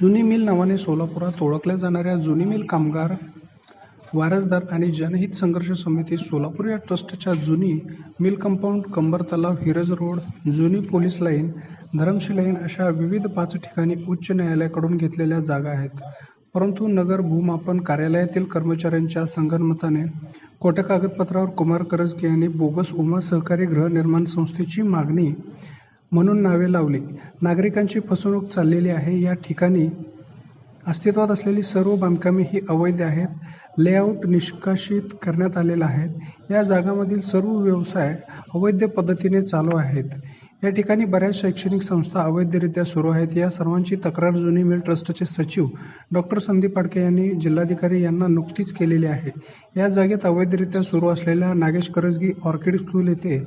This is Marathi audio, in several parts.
जुनी मिल नावाने सोलापुरात ओळखल्या जाणाऱ्या जुनी मिल कामगार वारसदार आणि जनहित संघर्ष समिती सोलापूर या ट्रस्टच्या जुनी mill compound Kambar Talav Hiraj road जुनी पोलीस लाईन धरमशी लाईन अशा विविध पाच ठिकाणी उच्च न्यायालयाकडून घेतलेल्या जागा आहेत. परंतु नगर भूमापन कार्यालयातील कर्मचाऱ्यांच्या संगनमताने खोट्या कागदपत्रावर कुमार करजके यांनी बोगस उमा सहकारी गृहनिर्माण संस्थेची मागणी म्हणून नावे लावली. नागरिकांची फसवणूक चाललेली आहे. या ठिकाणी अस्तित्वात असलेली सर्व बांधकामे ही अवैध आहेत. लेआउट निष्कासित करण्यात आलेला आहेत या जागामधील सर्व व्यवसाय अवैध पद्धतीने चालू आहेत. या ठिकाणी बऱ्याच शैक्षणिक संस्था अवैधरित्या सुरू आहेत. या सर्वांची तक्रार जुनी मिल ट्रस्टचे सचिव डॉक्टर संदीप पाडके यांनी जिल्हाधिकारी यांना नुकतीच केलेली आहे. या जागेत अवैधरित्या सुरू असलेल्या नागेश करजगी ऑर्किड स्कूल येथे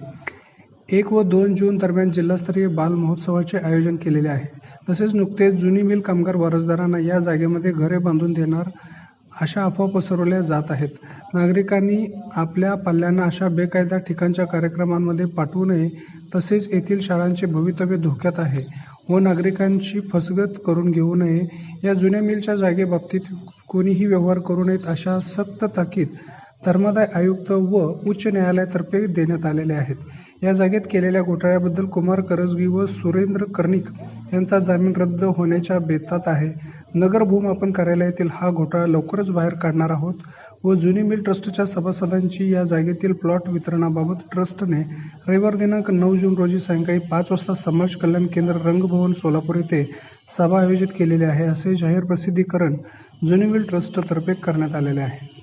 एक व दोन जून दरम्यान जिल्हास्तरीय बाल महोत्सवाचे आयोजन केलेले आहे. तसेच नुकतेच जुनी मिल कामगार वारसदारांना या जागेमध्ये घरे बांधून देणार अशा अफवा पसरवल्या जात आहेत. नागरिकांनी आपल्या पाल्यांना अशा बेकायदा ठिकाणच्या कार्यक्रमांमध्ये पाठवू नये तसेच येथील शाळांचे भवितव्य धोक्यात आहे व नागरिकांची फसगत करून घेऊ नये. या जुन्या मिलच्या जागेबाबतीत कोणीही व्यवहार करू नयेत अशा सक्त ताकीद धर्मादाय आयुक्त व उच्च न्यायालयातर्फे देण्यात आलेले आहेत. या जागेत केलेल्या घोटाळ्याबद्दल कुमार करजगी व सुरेंद्र कर्णिक यांचा जामीन रद्द होण्याच्या बेतात आहे. नगर भूमापन कार्यालयातील हा घोटाळा लवकरच बाहेर काढणार आहोत व जुनी मिल ट्रस्टच्या सभासदांची या जागेतील प्लॉट वितरणाबाबत ट्रस्टने रविवार दिनांक नऊ जून रोजी सायंकाळी पाच वाजता समाज कल्याण केंद्र रंगभवन सोलापूर येथे सभा आयोजित केलेली आहे. असे जाहीर प्रसिद्धीकरण जुनी मिल ट्रस्टतर्फे करण्यात आलेले आहे.